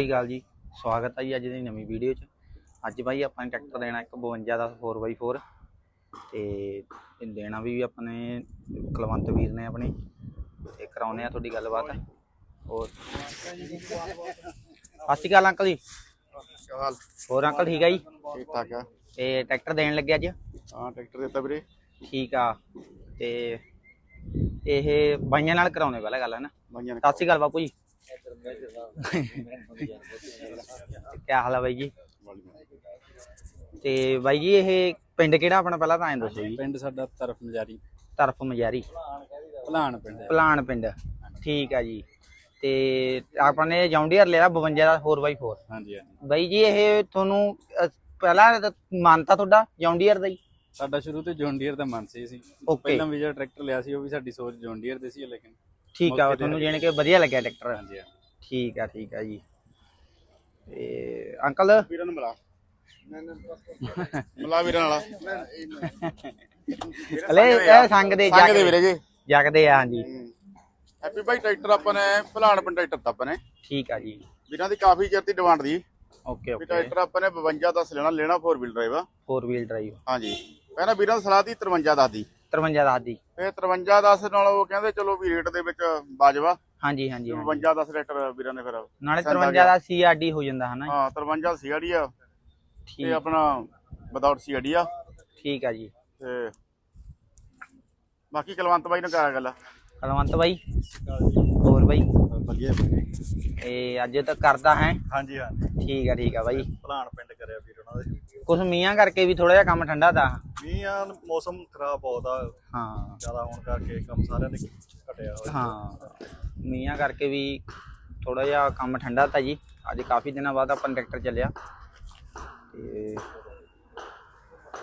ਸਤਿ ਅਕਾਲ ਜੀ। ਸਵਾਗਤ ਹੈ ਜੀ ਅੱਜ ਦੀ ਨਵੀਂ ਵੀਡੀਓ 'ਚ। ਅੱਜ ਬਾਈ ਆਪਾਂ ਨੇ ਟਰੈਕਟਰ ਦੇਣਾ ਇੱਕ 52 ਦਾ 4x4 ਤੇ ਇਹ ਦੇਣਾ ਵੀ ਆਪਣੇ ਕੁਲਵੰਤ ਵੀਰ ਨੇ ਆਪਣੀ। ਤੇ ਕਰਾਉਨੇ ਆ ਤੁਹਾਡੀ ਗੱਲਬਾਤ। ਹੋਰ। ਸਤਿ ਸ਼੍ਰੀ ਅਕਾਲ ਅੰਕਲ ਜੀ। ਹੋਰ ਅੰਕਲ ਠੀਕ ਆ ਜੀ? ਠੀਕ ਠਾਕ ਆ। ਤੇ ਟਰੈਕਟਰ ਦੇਣ ਲੱਗੇ ਅੱਜ? ਹਾਂ ਟਰੈਕਟਰ ਦਿੱਤਾ ਵੀਰੇ। ਠੀਕ ਆ। ਤੇ ਇਹ ਬਾਈਆਂ ਨਾਲ ਕਰਾਉਣੇ ਪਹਿਲਾਂ ਗੱਲ ਹੈ ਨਾ? ਬਾਈਆਂ ਨੇ ਸਤਿ ਸ਼੍ਰੀ ਅਕਾਲ ਬਾਪੂ ਜੀ। ਕੀ ਹਾਲ ਆ ਬਾਈ ਜੀ? ਤੇ ਬਾਈ ਜੀ ਇਹ ਪਿੰਡ ਕਿਹੜਾ ਆਪਣਾ ਪਹਿਲਾਂ ਤਾਂ ਐਂ ਦੱਸੋ ਜੀ? ਪਿੰਡ ਸਾਡਾ ਤਰਫ ਨਜ਼ਾਰੀ। ਤਰਫ ਮਜਾਰੀ ਭਲਾਣ ਪਿੰਡ। ਭਲਾਨ ਪਿੰਡ। ਠੀਕ ਆ ਜੀ। ਤੇ ਆਪਾਂ ਨੇ ਜੌਂਡੀਅਰ ਲਿਆ 52 ਦਾ 4x4 ਹਾਂਜੀ ਹਾਂਜੀ। ਬਾਈ ਜੀ ਇਹ ਤੁਹਾਨੂੰ ਪਹਿਲਾਂ ਮਾਨਤਾ ਤੁਹਾਡਾ ਜੌਂਡੀਅਰ ਦਾ ਹੀ? ਸਾਡਾ ਸ਼ੁਰੂ ਤੋਂ ਜੌਨ ਡੀਅਰ ਦਾ ਮਨ ਸੀ ਸੀ ਪਹਿਲਾਂ ਵੀ ਜਿਹੜਾ ਟਰੈਕਟਰ ਲਿਆ ਸੀ ਉਹ ਵੀ ਸਾਡੀ ਸੋਚ ਜੌਨ ਡੀਅਰ ਦੇ ਸੀ ਲੇਕਿਨ ਠੀਕ ਆ ਤੁਹਾਨੂੰ ਜਾਣੀ ਕਿ ਵਧੀਆ ਲੱਗਿਆ ਟਰੈਕਟਰ। ਹਾਂਜੀ। ਠੀਕ ਆ ਠੀਕ ਆ ਜੀ। ਤੇ ਅੰਕਲ? ਵੀਰਾਂ ਨੂੰ ਮਿਲਾ ਮਿਲਾ ਵੀਰਾਂ ਨਾਲ ਹਲੇ ਇਹ ਸੰਗ ਦੇ ਸੰਗ ਦੇ ਵੀਰੇ ਜੀ। ਜਗਦੇ ਆ ਹਾਂਜੀ। ਹੈਪੀ ਭਾਈ ਟਰੈਕਟਰ ਆਪਾਂ ਨੇ ਭਲਾਣ ਪਿੰਡ ਟਰੈਕਟਰ ਤਾਂ ਆਪਾਂ ਨੇ। ਠੀਕ ਆ ਜੀ। ਵੀਰਾਂ ਦੀ ਕਾਫੀ ਚਿਰ ਦੀ ਡਿਮਾਂਡ ਦੀ ਓਕੇ ਓਕੇ। ਟਰੈਕਟਰ ਆਪਾਂ ਨੇ 52 10 ਲੈਣਾ ਲੈਣਾ 4 ਵੀਲ ਡਰਾਈਵ ਆ। 4 ਵੀਲ ਡਰਾਈਵ ਹਾਂਜੀ। ਪਹਿਲਾਂ ਵੀਰਾਂ ਦੀ ਸਲਾਹ ਦੀ 53 10 ਦੀ। 53 ਦਾ ਦੀ ਤੇ 53 10 ਨਾਲ ਉਹ ਕਹਿੰਦੇ ਚਲੋ ਵੀ ਰੇਟ ਦੇ ਵਿੱਚ ਬਾਜਵਾ। ਹਾਂਜੀ ਹਾਂਜੀ ਹਾਂਜੀ। 52 10 ਟਰੈਕਟਰ ਵੀਰਾਂ ਨੇ ਫਿਰ ਨਾਲੇ ਪਸੰਦ ਆ 53 ਗਿਆ। ਦਾ ਸੀਆਰਡੀ ਹੋ ਜਾਂਦਾ ਹਨਾ ਹਾਂ 53 ਸੀਆੜੀ ਆ। ਤੇ ਆਪਣਾ ਵਿਦਆਊਟ ਸੀਆੜੀ ਆ। ਠੀਕ ਆ ਜੀ। ਤੇ ਬਾਕੀ ਕਲਵੰਤ ਬਾਈ ਨਾਲ ਕਰਾ ਗੱਲ ਕਲਵੰਤ ਬਾਈ। ਹੋਰ ਬਾਈ? ਵਧੀਆ ਇਹ ਅੱਜ ਤੱਕ ਕਰਦਾ ਹੈ। ਹਾਂਜੀ ਹਾਂ। ਠੀਕ ਆ ਠੀਕ ਆ ਬਾਈ। ਭਲਾਣ ਪਿੰਡ ਕਰਿਆ ਵੀਰ ਉਹਨਾਂ ਦੇ। ਕੁਛ ਮੀਆਂ ਕਰਕੇ ਵੀ ਥੋੜਾ ਜਿਹਾ ਕੰਮ ਠੰਡਾ ਦਾ ਮੀਂਹ ਆ ਮੌਸਮ ਖਰਾਬ ਬਹੁਤ ਆ। ਹਾਂ। ਜ਼ਿਆਦਾ ਹੋਣ ਕਰਕੇ ਕੰਮ ਸਾਰਿਆਂ ਦੇ ਘਟਿਆ ਹੋਇਆ। ਹਾਂ। ਮੀਆਂ ਕਰਕੇ ਵੀ ਥੋੜਾ ਜਿਹਾ ਕੰਮ ਠੰਡਾ ਤਾਂ ਜੀ। ਅੱਜ ਕਾਫੀ ਦਿਨਾਂ ਬਾਅਦ ਆਪਾਂ ਟਰੈਕਟਰ ਚੱਲਿਆ। ਤੇ